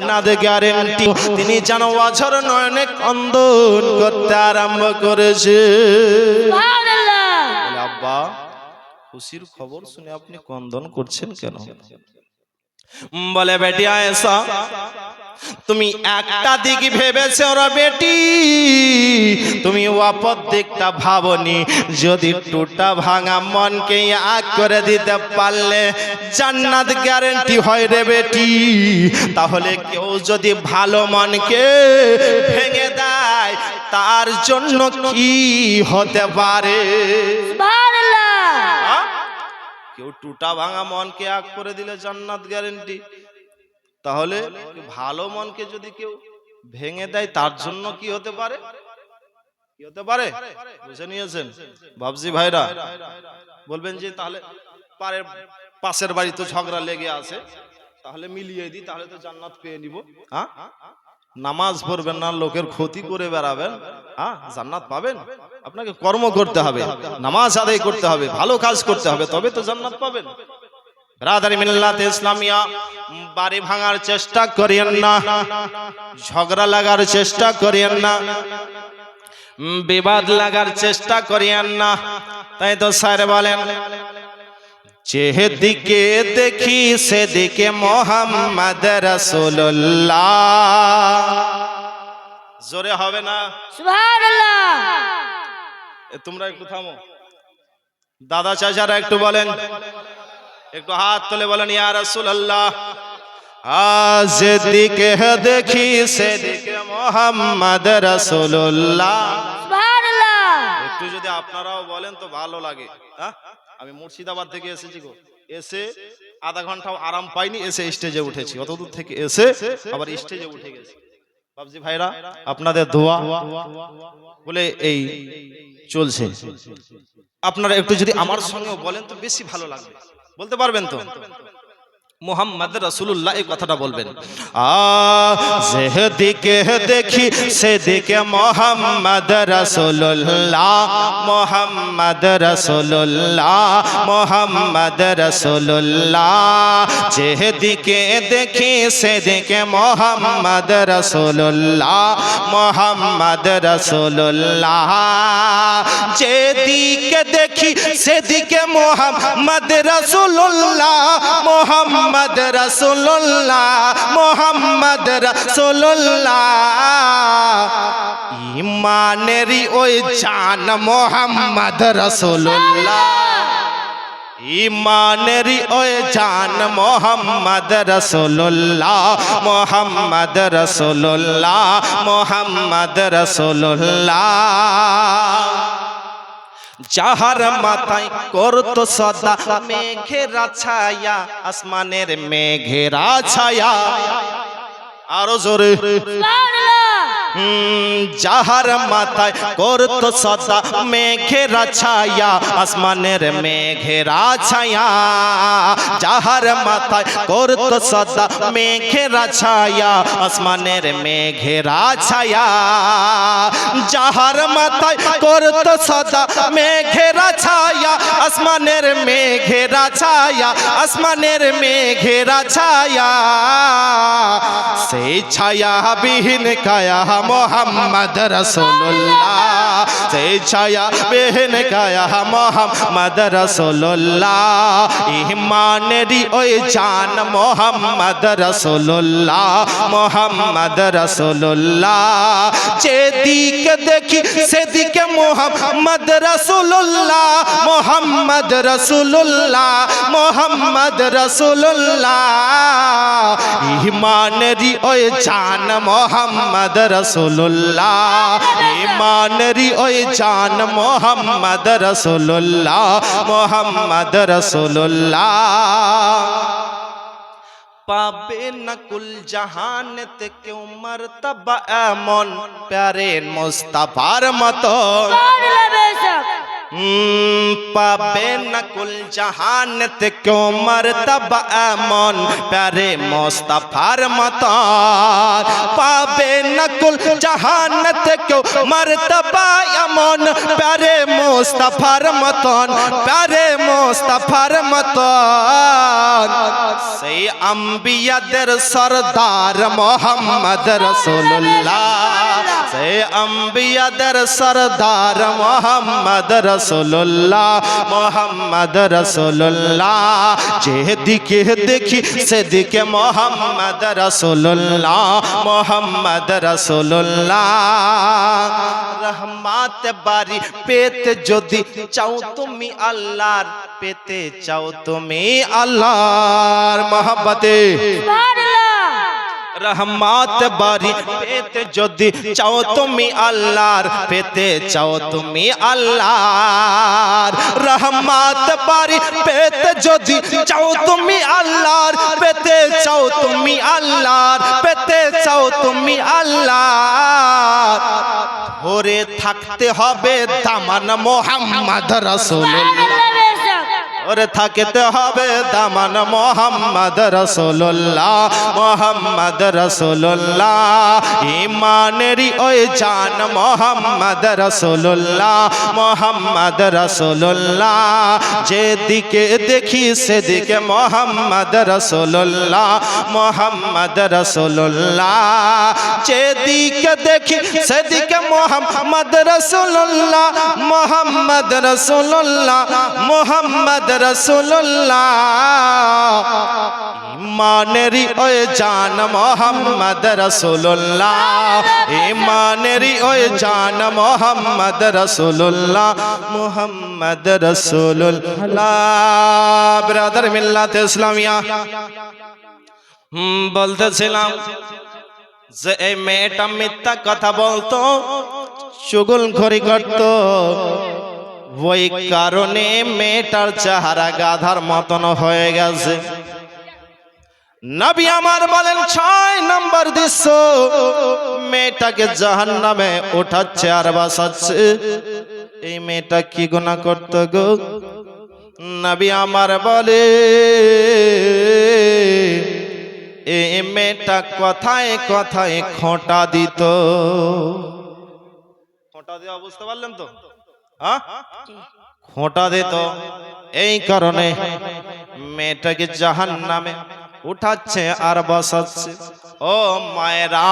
জান্নাত গ্যারেন্টি তিনি যেন অঝর নয়নে কন্দন করতে আরম্ভ করেছে। বলে, আব্বা খুশির খবর শুনে আপনি কন্দন করছেন কেন? বলে বেটি আয়েশা তুমি একটা দিক ভেবেছো রে বেটি? তুমি অপর দিকটা ভাবনি। যদি টুটা ভাঙা মনকে আগ করে দিতে পারলে জান্নাত গ্যারেন্টি হয় রে বেটি। তাহলে কেউ যদি ভালো মনকে ভেঙে দেয় তার জন্য কি হতে পারে? কেউ টুটা ভাঙা মনকে আগ করে দিলে জান্নাত গ্যারেন্টি তাহলে ভালো মনকে যদি কেউ ভেঙে দেয়, তার জন্য কি হতে পারে? কি হতে পারে? বুঝে নিয়েছেন? ভাবজি ভাইরা, বলবেন যে তাহলে পারের পাশের বাড়ি তো ঝগড়া লেগে আছে, তাহলে মিলিয়ে দিই, তাহলে তো জান্নাত পেয়ে নিব। হ্যাঁ? নামাজ পড়বেন না, লোকের ক্ষতি করে বেড়াবেন। হ্যাঁ? জান্নাত পাবেন? আপনাকে কর্ম করতে হবে, নামাজ আদায় করতে হবে, ভালো কাজ করতে হবে, তবে তো জান্নাত পাবেন। ব্রাদারি মিল্লাত ইসলামিয়া বাড়ি ভাঙার চেষ্টা করিয়েন না ঝগড়া লাগার চেষ্টা করিয়েন না বিবাদ লাগার চেষ্টা করিয়েন না। তাই তো স্যার বলেন যেদিকে দেখি সেদিকে মোহাম্মদ রসুল্লাহ জোরে হবে না? সুবহানাল্লাহ। তোমরা একটু থামো। দাদা চাচারা একটু বলেন একটু হাত তুলে বলেন ইয়া রাসূলুল্লাহ আজ দিকে দেখি সেদিকে মোহাম্মদ রাসূলুল্লাহ। সুবহানাল্লাহ। একটু যদি আপনারাও বলেন তো ভালো লাগে। হ্যাঁ? আমি মুর্শিদাবাদ থেকে এসেছি গো। এসে আধা ঘন্টাও আরাম পাইনি এসে স্টেজে উঠেছি। অত দূর থেকে এসে আবার স্টেজে উঠে গেছি। বাবজি ভাইরা আপনাদের দোয়া বলে এই চলছে। আপনারা একটু যদি আমার সঙ্গেও বলেন তো বেশি ভালো লাগবে। বলতে পারবেন তো? মোহাম্মদ রসুল্লাহ এই কথাটা বলবেন। যেদিকে দেখি, সেদিকে মোহাম্মদ রসুল্লাহ মোহাম্মদ রসুল্লাহ মোহাম্মদ রসুল্লাহ যেদিকে দেখি, সেদিকে মোহাম্মদ রসুল্লাহ মোহাম্মদ রসুল্লাহ যেদিকে দেখি সেদিকে মোহাম্মদ রসুল্লাহ মোহাম্মদ রসুল্লাহ মোহাম্মদ রসুল্লাহ ইমানেরই ওই জান মোহাম্মদ রসুল্লাহ ইমানেরই ওই জান মোহাম্মদ রসুল্লাহ মোহাম্মদ রসুল্লাহ মোহাম্মদ রসুল্লাহ যাহার মাথায় করত সদা মেঘেরা ছায়া আসমানের মেঘেরা ছায়া। আরও জোরে। যাহার মাথায় করত সদা মেঘেরা ছায়া আসমানের মেঘেরা ছায়া যাহার মাথায় করত সদা মেঘেরা ছায়া আসমানের মেঘেরা ছায়া যাহার মাথায় করত সদা মেঘেরা ছায়া আসমানের মেঘেরা ছায়া আসমানের মেঘেরা ছায়া সেই ছায়া বিহীন কায়া মোহাম্মদ রসুল্লাহ সেই ছায়া বিহীন কায়া মোহাম্মদ রসুল্লাহ ইমানেরই ওই জান মোহাম্মদ রসুল্লাহ মোহাম্মদ রসুল্লাহ যেদিকে দেখি সেদিকে মোহাম্মদ রসুল্লাহ মোহাম্মদ রসুল্লাহ মোহাম্মদ রসুল্লাহ ইমানেরই ওই জান মোহাম্মদ রসুল্লাহ ইমানেরই ওই জান মোহাম্মদ রসুল্লাহ মোহাম্মদ রসুল্লাহ পাবে নকুল জাহান জাহানেতে কেউ মর্তবা এমন প্যারে মোস্তফার মতো। পাবে না কুল জাহানতে কেউ মর্তবা এমন প্যারে মোস্তাফার মতন। পাবে না কুল জাহানতে কেউ মর্তবা এমন প্যারে মোস্তাফার মতন, প্যারে মোস্তাফার মতন। সেই আম্বিয়াদের সরদার মোহাম্মদ রসুল্লাহ সেই আম্বিয়াদের সরদার মোহাম্মদ রসুল্লাহ মোহাম্মদ রসুল্লাহ যেদিকে দেখি, সেদিকে মোহাম্মদ রসুল্লাহ মোহাম্মদ রসুল্লাহ রহমাত বাড়ি পেতে যদি চাও তুমি আল্লাহর, পেতে চাও তুমি আল্লাহর মহাব্বতে। রহমাত বাড়ি পেতে যদি চাও তুমি আল্লাহর, পেতে চাও তুমি আল্লাহর। রহমাত বাড়ি পেতে যদি চাও তুমি আল্লাহর, পেতে চাও তুমি আল্লাহর, পেতে চাও তুমি আল্লাহর। ধরে থাকতে হবে দামান মোহাম্মদ রাসূলুল্লাহ ওরে থাকতে হবে দামান মোহাম্মদ রসুল্লাহ মোহাম্মদ রসুল্লাহ ইমানেরই ওই জান মোহাম্মদ রসুল্লাহ মোহাম্মদ রসুল্লাহ যেদিকে দেখি সেদিকে মোহাম্মদ রসুল্লাহ মোহাম্মদ রসুল্লাহ যেদিকে দেখি সেদিকে মোহাম্মদ রসুল্লাহ মোহাম্মদ রসুল্লাহ মোহাম্মদ রসুল্লাহ ইমানেরই ওই জান মোহাম্মদ রসুল্লাহ ইমানেরই ওই জান মোহাম্মদ রসুল্লাহ মোহাম্মদ রসুল্লাহ ব্রাদার মিল্লাত ইসলামিয়া। বলতেছিলাম যে এই মেয়েটা মিথ্যা কথা বলতো চুগল ঘড়ি করত। ওই কারণে মেয়েটার চেহারা গাধার মতন হয়ে গেছে। নবী আমার বলেন, ছয় নম্বর দৃশ্য। মেয়েটাকে জাহান নামে ওঠাচ্ছে আর বাসাচ্ছে এই মেয়েটা কি গুণা করত গো? নবী আমার বলে, এই মেয়েটা কথায় কথায় খোঁটা দিত। খোঁটা দেওয়া বুঝতে পারলেন তো? খোঁটা দিত এই কারণে মেয়েটাকে জাহান নামে উঠাচ্ছে আর বসাচ্ছে। ও মায়েরা,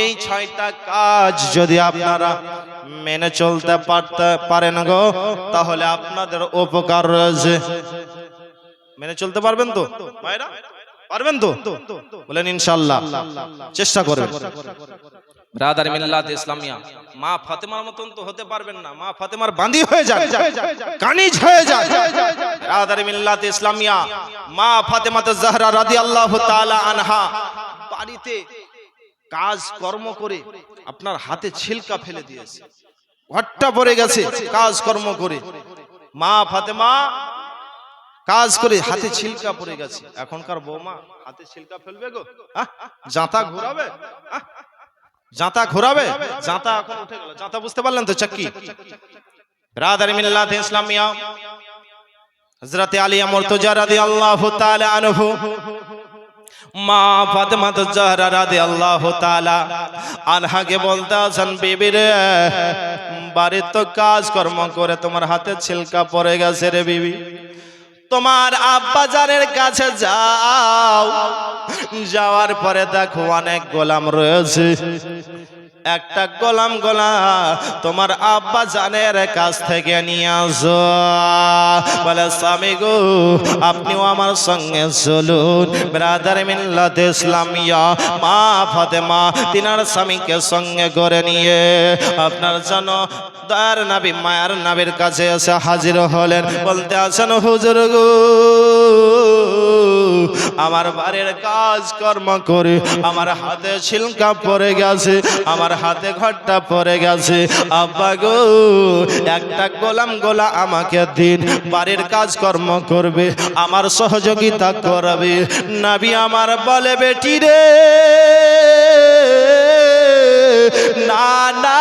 এই ছয়টা কাজ যদি আপনারা মেনে চলতে পারতে পারেন গো, তাহলে আপনাদের উপকার রয়েছে। মেনে চলতে পারবেন তো? মায়েরা, পারবেন তো? বলেন ইনশাল্লাহ। চেষ্টা করবেন। ব্রাদার মিল্লাত ইসলামিয়া মা ফাতেমার মতন তো হতে পারবেন না মা ফাতেমার বাঁধি হয়ে যায় কানিজ হয়ে যায় ব্রাদার মিল্লাত ইসলামিয়া মা ফাতেমাতে জাহরা রাদিয়াল্লাহু তাআলা আনহা বাড়িতে কাজ কর্ম করে আপনার হাতে ছিলকা ফেলে দিয়েছে। ঘরটা পড়ে গেছে কাজ কর্ম করে। মা ফাতেমা কাজ করে হাতে ছিলকা পড়ে গেছে। এখনকার বৌমা হাতে ছিলকা ফেলবে গো? জাঁতা ঘোরাবে? জাঁতা ঘোরাবে? জাঁতা এখন উঠে গেল। জাঁতা বুঝতে পারলেন তো চাক্কি? ব্রাদার মিল্লাত ইসলামিয়া হযরত আলিয়া মুর্তজা রাদিয়াল্লাহু তাআলা আনহু মা ফাতেমা তো জাহরা রাদিয়াল্লাহু তাআলা আনহাকে বলতে আছেন বিবি রে বাড়ির তো কাজ কর্ম করে তোমার হাতে ছিলকা পড়ে গেছে রে বিবি। তোমার আব্বাজানের কাছে যাও। যাওয়ার পরে দেখো অনেক গোলাম রয়েছে। একটা গোলাম গোলা তোমার আব্বা জানের কাছ থেকে নিয়ে আসো। বলে, স্বামী গো, আপনিও আমার সঙ্গে চলুন। ব্রাদার মিল্লাত ইসলামিয়া, মা ফাতেমা, তিনার স্বামীকে সঙ্গে করে নিয়ে আপনার জন্য দয়ার নাবি, মায়ার নাবির কাছে এসে হাজির হলেন। বলতে আছেন, হুজুর গো, আমার বাড়ির কাজ কর্ম করে, আমার হাতে ছিলকা পড়ে গেছে, আমার হাতে ঘরটা পড়ে গেছে। আব্বা গো, একটা গোলাম গোলা আমাকে দিন, বাড়ির কাজ কর্ম করবে, আমার সহযোগিতা করবে। নাবি আমার বলে, বেটি রে, না না,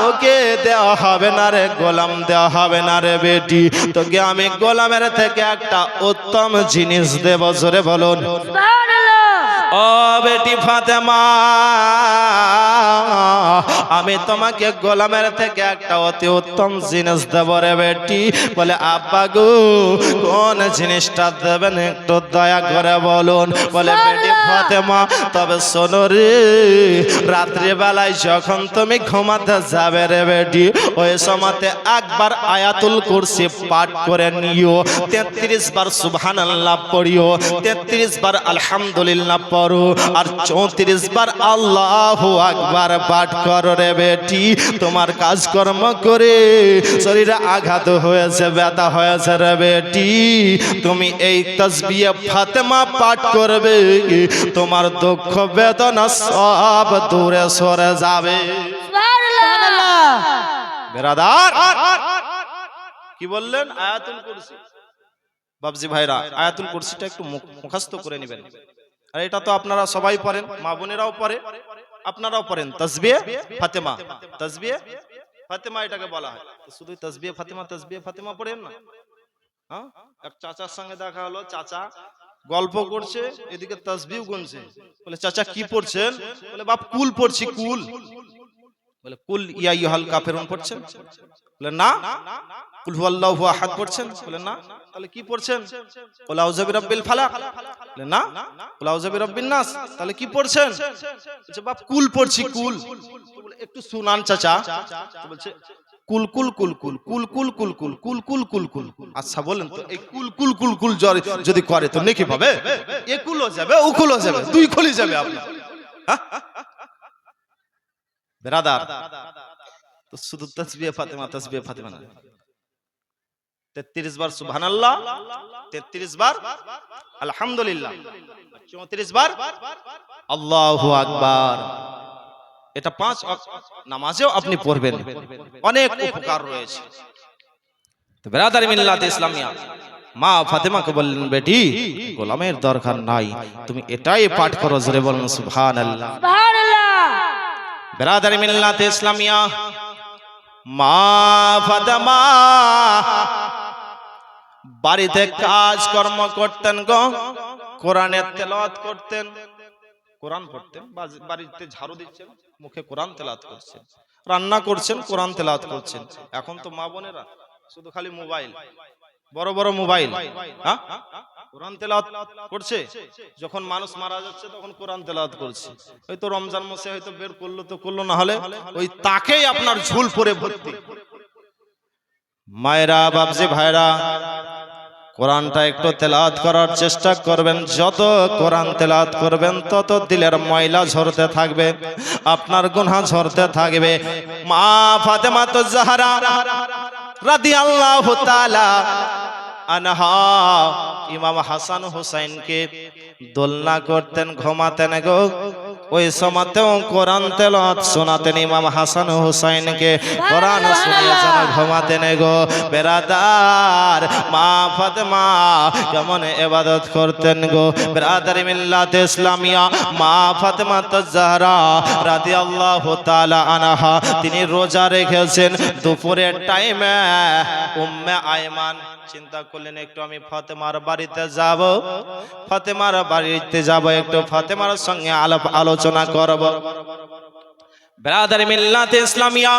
তোকে দেওয়া হবে না রে, গোলাম দেওয়া হবে না রে, বেটি। তোকে আমি গোলামের থেকে একটা উত্তম জিনিস দেব, জোরে বলুন। ও বেটি ফাতেমা আমি তোমাকে গোলামের থেকে একটা অতি উত্তম জিনিস দেব রে বেটি। বলে আব্বা গো কোন জিনিসটা দেবেন একটু দয়া করে বলুন। বলে বেটি ফাতেমা তবে শোনো রে রাত্রিবেলায় যখন তুমি ঘুমাতে যাবে রে বেটি ওই সময়তে একবার আয়াতুল কুরসি পাঠ করে নিও। তেত্রিশ বার সুবহানাল্লাহ পড়িও তেত্রিশ বার আলহামদুলিল্লাহ পড়ো আর চৌত্রিশ বার আল্লাহ আকবার পাঠ করো রে বেটি। তোমার কাজকর্ম করে শরীরে আঘাত হয়েছে ব্যথা হয়েছে রে বেটি। তুমি এই তসবিয়ে ফাতেমা পাঠ করবে। তোমার দুঃখ বেদনা সব দূরে সরে যাবে। বেরাদার। কি বললেন? আয়াতুল কুরসি। বাবজি ভাইরা আয়াতুল কুরসিটা একটু মুখস্থ করে নেবেন। আর এটা তো আপনারা সবাই পড়েন, মা বোনেরাও পড়ে, আপনারাও পড়েন। তসবিয়ে ফাতেমা। তসবিয়ে ফাতেমা এটাকে বলা হয়। শুধু তসবিয়ে ফাতেমা তসবিয়ে ফাতেমা পড়েন না? হ্যাঁ? এক চাচার সঙ্গে দেখা হলো, চাচা গল্প করছে, এদিকে তসবিও গুনছে। বলে, চাচা, কি পড়ছেন? বলে, বাপ, কুল পড়ছি, কুল। বলে, কুল ইয়া ইহাল কাফেরুন পড়ছেন? বলে, না। কুল কুল কুল কুল আচ্ছা বলেন তো এই কুল কুল কুল কুল জ- যদি করে তো নেকি পাবে এ কুলও যাবে ও কুলও যাবে দুই খুলি যাবে আপনার হ্যাঁ? শুধু তসবিয়ে ফাতেমা তসবিয়ে ফাতেমা তেত্রিশ বার সুবহানাল্লাহ তেত্রিশ বার আলহামদুলিল্লাহ। চৌত্রিশ বার আল্লাহ আকবার। এটা পাঁচ নামাজেও আপনি পড়বেন। অনেক উপকার রয়েছে। তো বেরাদার মিল্লাত ইসলামিয়া মা ফাতেমাকে বললেন বেটি গোলামের দরকার নাই। তুমি এটাই পাঠ করো জোরে বলুন সুবহানাল্লাহ। সুবহানাল্লাহ। বেরাদার মিল্লাত ইসলামিয়া মা ফাতেমা বাড়িতে কাজ কর্ম করতেন গো। কোরআনের তেলাওয়াত করতেন। কোরআন বাজ- বাড়িতে ঝাড়ু দিচ্ছেন, মুখে কোরআন তেলাওয়াত করছেন। রান্না করছেন, কোরআন তেলাওয়াত করছেন। এখন তো মা বোনেরা শুধু খালি মোবাইল। বড় বড় মোবাইল। হ্যাঁ? কোরআন তেলাওয়াত করছে? যখন মানুষ মারা যাচ্ছে তখন কোরআন তেলাওয়াত করছে। হয়তো রমজান মাসে হয়তো বের করল তো করল, না হলে ওই তাকেই আপনার ঝুল পরে ভর্তি। মায়েরা বাবজি ভাইরা কোরআনটা একটু তেলাত করার চেষ্টা করবেন। যত কোরআন তেলাত করবেন, তত দিলের ময়লা ঝরতে থাকবে, আপনার গুনা ঝরতে থাকবে। মা ফাতেমা তো জাহারা রাদিয়াল্লাহু আল্লাহ আনহা ইমাম হাসান হুসাইনকে দোলনা করতেন ঘুমাতেন গো। ওই সময়তেও কোরআন তেলাওয়াত শোনাতেন ইমাম হাসান হুসাইনকে। কোরআন শুনিয়ে ঘুমাতেন গো। বেরাদার, মা ফাতেমা কেমন এবাদত করতেন গো। বেরাদার মিল্লাত ইসলামিয়া, মা ফাতেমা তাজহারা রাদিয়াল্লাহু তাআলা আনহা, তিনি রোজা রেখেছেন দুপুরের টাইমে। উম্মে আয়মান, চিন্তা করলেন একটু আমি ফাতেমার বাড়িতে যাব। ফাতেমার বাড়িতে যাব একটু ফাতেমার সঙ্গে আলাপ আলোচনা করব। ব্রাদার মিল্লাতে ইসলামিয়া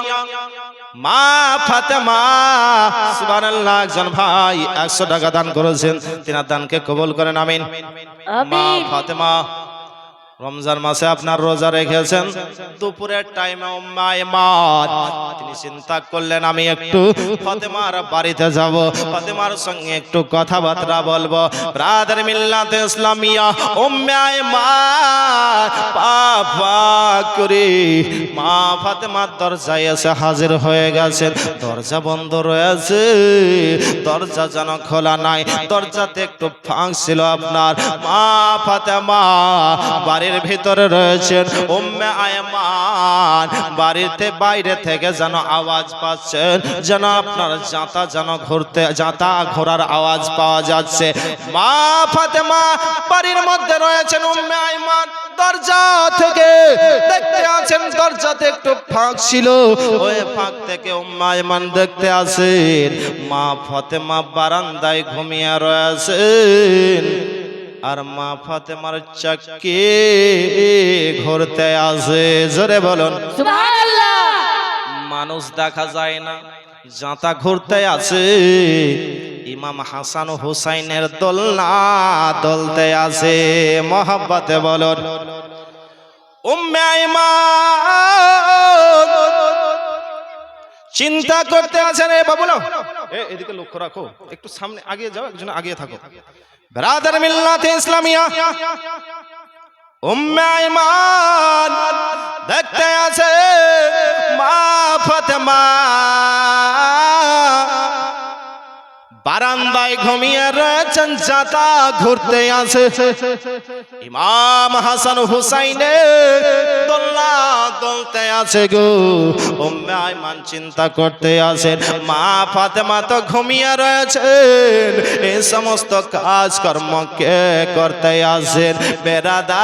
মা ফাতেমা সুবহানাল্লাহ একজন ভাই 100 টাকা দান করেছেন তিনার দানকে কবুল করেন আমিন। মা ফাতেমা রমজান মাসে আপনার রোজা রেখেছেন, দুপুরের টাইমে তিনি চিন্তা করলেন, আমি একটু ফাতেমার বাড়িতে যাব, ফাতেমার সঙ্গে একটু কথাবার্তা বলব। ব্রাদার মিল্লাত ইসলামিয়া উম্মায়মান পাপা করে মা ফাতেমার দরজায় এসে হাজির হয়ে গেছেন। দরজা বন্ধ রয়েছে, দরজা যেন খোলা নাই, দরজাতে একটু ফাঁক ছিল আপনার। মা ফাতেমা বাড়ির ভিতরে রয়েছেন। উম্মে আয়মান বাড়িতে বাইরে থেকে যেন আওয়াজ পাচ্ছেন, যেন আপনার জাতা যেন ঘুরতে জাতা ঘোরার আওয়াজ পাওয়া যাচ্ছে। মা ফাতেমা বাড়ির মধ্যে রয়েছেন উম্মে আয়মান। দরজা থেকে দেখতে আছেন, দরজাতে একটু ফাঁক ছিল। ওই ফাঁক থেকে উম্মায়মান দেখতে আসেন। মা ফতেমা বারান্দায় ঘুমিয়ে রয়েছেন। আর মা ফাতেমার চাকে ঘুরতে আসে। জোরে বলুন। মানুষ দেখা যায় না জাঁতা ঘুরতে আছে ইমাম হাসান হুসাইনের দোলনা দলতে আছে মহাব্বতে বলুন। চিন্তা করতে আছেন এ বাবু না এদিকে লক্ষ্য রাখো। একটু সামনে আগে যাও একজন আগে থাকো। ব্রাদার মিল্লাতে ইসলামিয়া উম্মে আইমান দেখতে আছে মা ফাতেমা। বারান্দায় ঘুমিয়ে রয়েছেন, যাতা ঘুরতে আছে ইমাম হাসান হুসাইনে দোল্লা দলতে আছে গো। উম্মে আইমান চিন্তা করতে আছেন মা ফাতেমা তো ঘুমিয়ে রয়েছেন এই সমস্ত কাজকর্ম কে করতে আসেন? বেরাদার,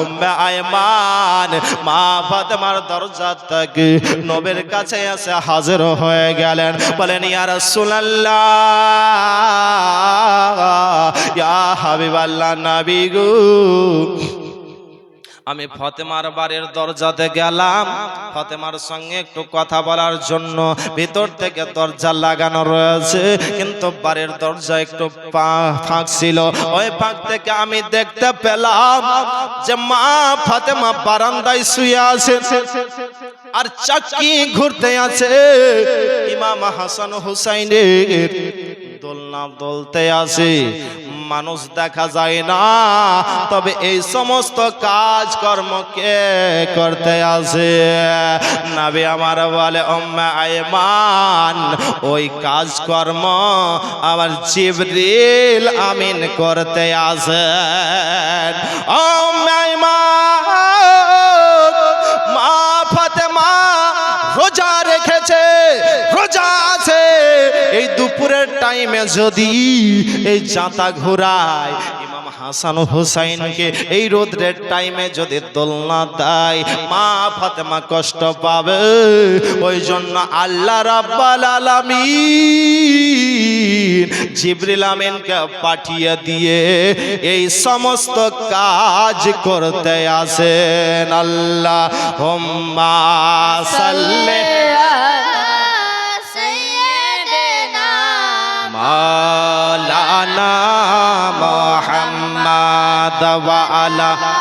উম্মে আইমান মা ফাতেমার দরজা থেকে নবের কাছে এসে হাজির হয়ে গেলেন। বলেন, ইয়া রাসূলুল্লাহ, ইয়া হাবিবাল্লাহ নবী গো। আমি ফতেমার বাড়ির দরজাতে গেলাম ফতেমার সঙ্গে একটু কথা বলার জন্য ভিতর থেকে দরজা লাগানো রয়েছে, কিন্তু বাড়ির দরজা একটু ফাঁক ছিল। ওই ফাঁক থেকে আমি দেখতে পেলাম যে মা ফাতেমা বারান্দায় শুয়ে আছে। আর চাকি ঘুরতে আছে ইমাম হাসান হুসাইনের দোলনা দলতে আছে। মানুষ দেখা যায় না, তবে এই সমস্ত কাজ কর্ম কে করতে আছে? নাবি আমার বলে ওম্মে আয়মান, ওই কাজ কর্ম আমার জিবরিল আমিন করতে আছে ওম্মে এই দুপুরের টাইমে যদি এই চাঁতা ঘোরায়, ইমাম হাসান হুসাইনকে এই রোদ্রের টাইমে যদি দোলনা দেয়, মা ফাতেমা কষ্ট পাবে। ওই জন্য আল্লাহ রাব্বাল আলামিন জিবরিল আমিনকে পাঠিয়ে দিয়ে এই সমস্ত কাজ করতে আসেন। আল্লাহ হোম্মা সাল্লে মুহাম্মদ আলা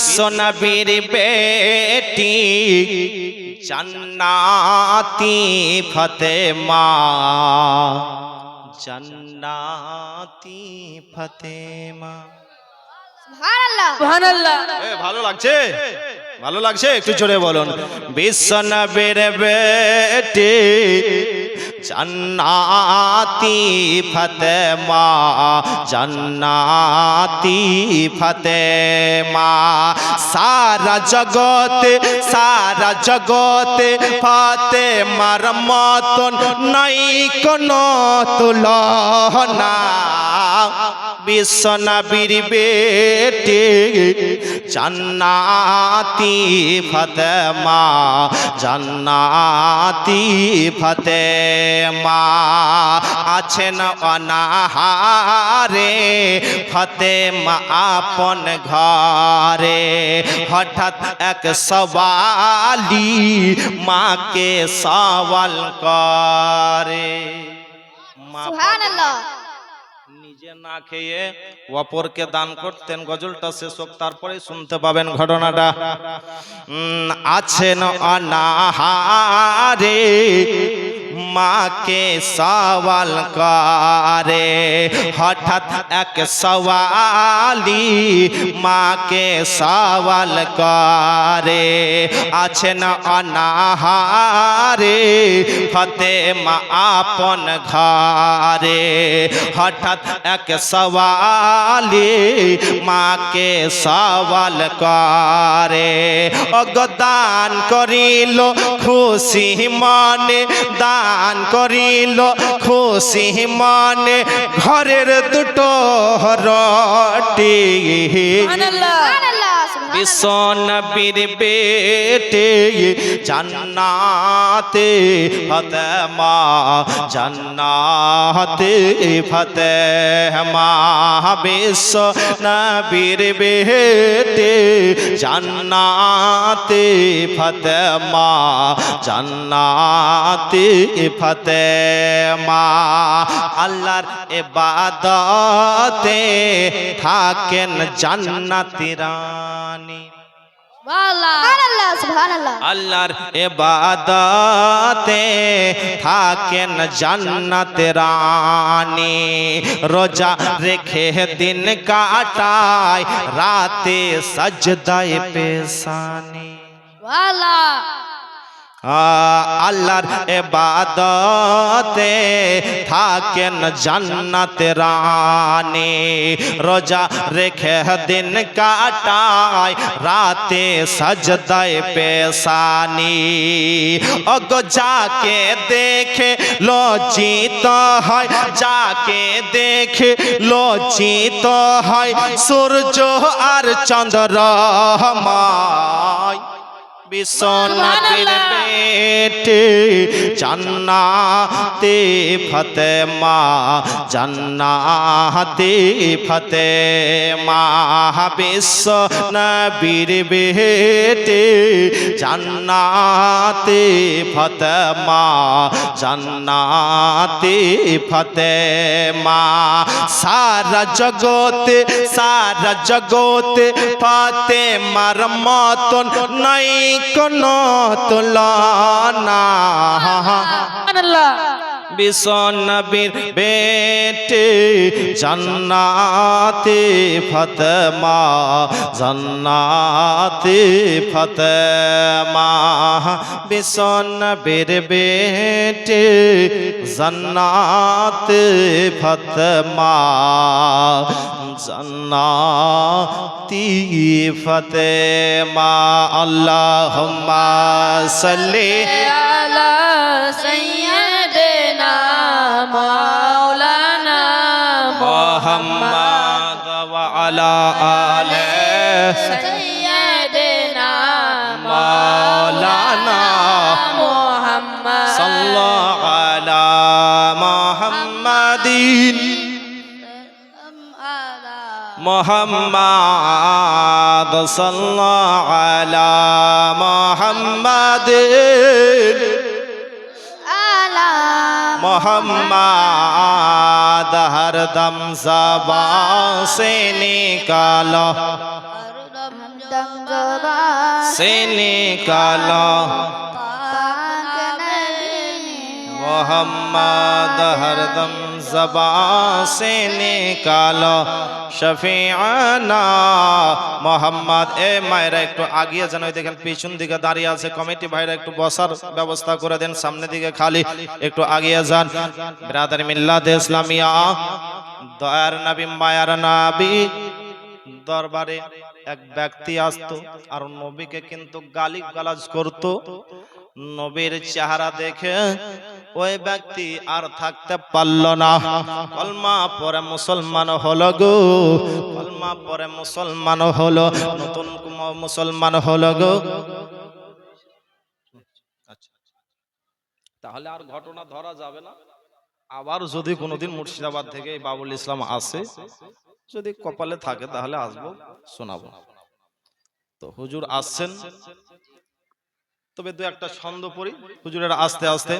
বিশ্ব নবীর বেটি জন্নাতি ফতেমা। জন্নাতি ফতেমা। ভালো লাগছে? ভালো লাগছে? একটু জোরে বলুন। বিশ্ব নবীর বেটি জান্নাতি ফতেমা জান্নাতি ফতেমা। সারা জগতে সারা জগতে ফাতেমার মতন নাই কোনো তুলনা। বিশ্বনবীর বেটে জান্নাতি ফতেমা জান্নাতি ফতেমা। মা আছেন অনাহারে ফতেমা আপন ঘরে। হঠাৎ এক সবালি মাকে সওয়াল করে। নিজে না খেয়ে অপরকে দান করতেন গজলটা শেষ হোক তারপরে শুনতে পাবেন ঘটনাটা। আছেন অনাহারে মাকে সওয়াল করে। হঠাৎ এক সওয়ালি মাকে সওয়াল করে। আছেন অনাহারে? ফতেমা আপন ঘরে। হঠাৎ এক সওয়ালি মাকে সওয়াল করে। অগদান করিল খুশি মনে দান করিল খুশি মনে ঘরের দুটো রটি। বিশ্ব নবীর বেটে জান্নাতে ফতেমা জান্নাতে ফতেমা। বিশ্ব নবীর বেটে জান্নাতে ফতেমা জান্নাতে ফতেমা। আল্লাহর ইবাদতে থাকেন জান্নাতি রানী সুবহানাল্লাহ সুবহানাল্লাহ আল্লাহর ইবাদতে থাকেন জান্নাত রানী রোজা রেখে দিন কাটায় রাতে সজদায় পেশানি ওয়ালা আল্লাহর এবাদতে থাকেন জান্নাত রানী। রোজা রেখে দিন কাটায়, রাতে সজদায় পেশানি। অগ যাকে দেখে লজ্জিত হয়, যাকে দেখে লজ্জিত হয়, সূর্য আর চন্দ্র মায় বিশ্বনবীর বেটে জান্নাতে ফতেমা জান্নাতে ফতেমা বিশ্ব নবীর বেটে জান্নাতে ফতেমা জান্নাতে ফতেমা। সারা জগতে সারা জগতে ফাতেমার মতন নাই কোন তুলনা বিসনবীর বেটে, জন্নাতে ফতমা জন্নাতে ফতমা। বিসনবীর বেটে, জন্নাতে ফতমা, জন্নাতি ফতেমা। আল্লাহুম্মা সাল্লি আলা সাইয়্যিদ محمد وعلى آله سيدنا مولانا محمد صلى على محمد محمد صلى على محمد मोहम्मद हरदम जबा से निकालो से निकालो محمد হরদম دم زباں سے نکالو মোহাম্মদ, এ মায়েরা একটু আগিয়ে যেন ওই দেখেন পিছন দিকে দাঁড়িয়ে আছে, কমিটি ভাইরা একটু বসার ব্যবস্থা করে দেন সামনে দিকে খালি একটু আগিয়ে যান। ব্রাদার মিল্লাদ ইসলামিয়া, দয়ার নবী, মায়ার নাবি, দরবারে এক ব্যক্তি আসতো, আর নবীকে কিন্তু গালি গালাজ করত, নবীর চেহারা দেখে ওই ব্যক্তি আর থাকতে পারল না। কলমা পরে মুসলমান হলো গো, কলমা পরে মুসলমান হলো, নতুন মুসলমান হলো গো। আচ্ছা। তাহলে আর ঘটনা ধরা যাবে না। আবার যদি কোনোদিন মুর্শিদাবাদ থেকে এই বাবুল ইসলাম আসে, যদি কপালে থাকে তাহলে আসব, শোনাবো। তো হুজুর আসছেন? তবে দু একটা ছন্দ পড়ি। হুজুরের আস্তে আস্তে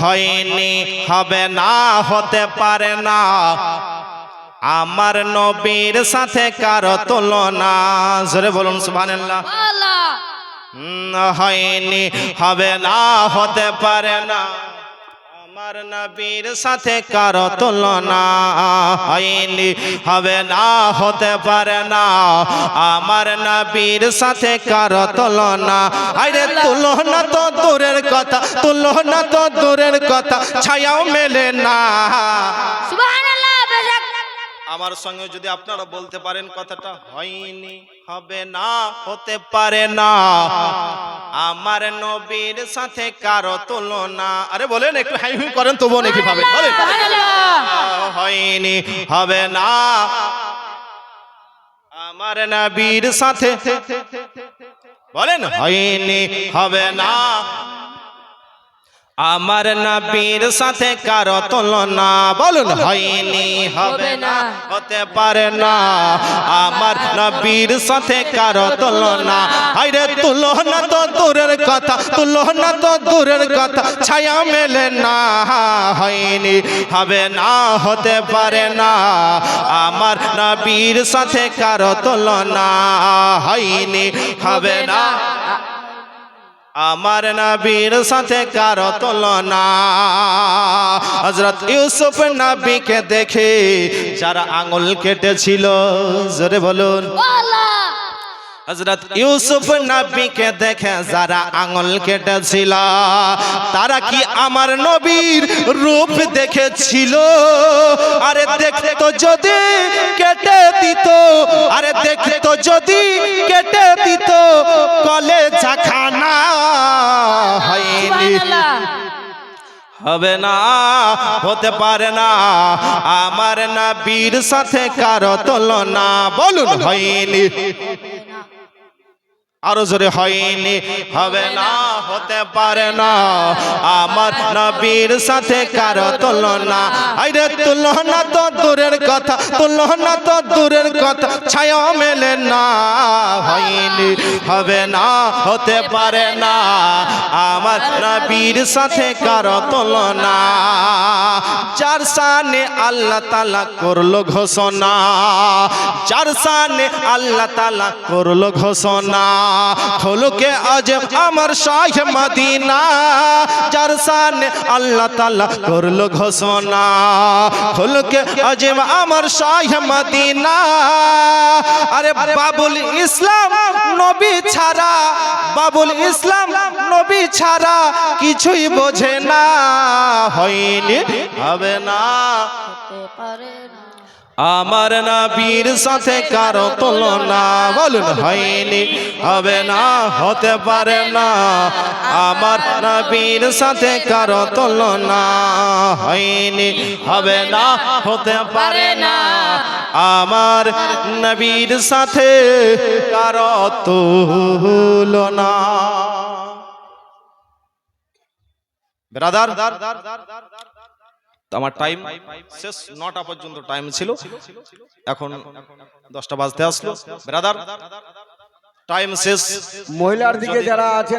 হয়নি হবে না হতে পারে না। আমার নবীর সাথে কারও তুলনা। জোরে বলুন সুবহানাল্লাহ। হয়নি হবে না হতে পারে না। আমার নবীর সাথে কারও তুলনা হয়নি, হবে না, হতে পারে না। আমার নবীর সাথে কারও তুলনা। আরে তুলনা তো দূরের কথা তুলনা তো দূরের কথা, ছায়াও মেলে না। আমার সঙ্গে যদি আপনারা বলতে পারেন কথাটা হয়নি হবে না হতে পারে না। আমার নবীর সাথে কারও তুলনা আরে বলেন একটু হাই হুই করেন তবু নাকি পাবেন বলেন। হয়নি হবে না। আমার নবীর সাথে বলেন হয়নি হবে না। আমার নবীর সাথে কারও তুলনা বলুন হয়নি, হবে না, হতে পারে না। আমার নবীর সাথে কারও তুলনা হাইরে তুলনা তো দূরের কথা, তুলনা তো দূরের কথা, ছায়া মেলে না, হয়নি, হবে না, হতে পারে না। আমার নবীর সাথে কারও তুলনা হয়নি, হবে না। আমার নবীর সাথে কারও তুলনা। হজরত ইউসুফ নবীকে দেখে যারা আঙুল কেটেছিল জোরে বলুন। হজরত ইউসুফ নবীকে দেখে যারা আঙুল কেটেছিল তারা কি আমার নবীর রূপ দেখেছিল? আরে দেখতে তো যদি কেটে দিত আরে দেখতে তো যদি কেটে দিত কলে চাখানা হয়নি। হবে না হতে পারে না আমার নবীর সাথে কারও তুলনা বলুন হয়নি। আরও জোরে হয়নি, হবে না, হতে পারে না। আমার নবীর সাথে কারও তুলনা। আইরে, তুলনা তো দূরের কথা, তুলনা তো দূরের কথা, ছায়া মেলে না, হয়নি, হবে না, হতে পারে না। আমার নবীর সাথে কারও তুলনা। যার সানে আল্লাহ তালা করল ঘোষণা, যার সানে আল্লাহ তালা করল ঘোষণা। খোলকে আজ আমার শাহ মদিনা, যার সানে আল্লাহ তালা করল ঘোষণা। খোলকে আজ আমার শাহ মদিনা, আরে বাবুল ইসলাম নবী ছাড়া, বাবুল ইসলাম নবী ছাড়া কিছুই বোঝে না, হয়নি, হবে না। পারে না। আমার নবীর সাথে কারও তুলনা বলুন হয়নি, হবে না, হতে পারে না। আমার নবীর সাথে কারও তুলনা হয়নি, হবে না, হতে পারে না। আমার নবীর সাথে কারও তুলনা। ব্রাদার আমার টাইম শেষ নটা পর্যন্ত টাইম ছিল। এখন দশটা বাজতে আসলো। ব্রাদার টাইম শেষ। মহিলার দিকে যারা আছেন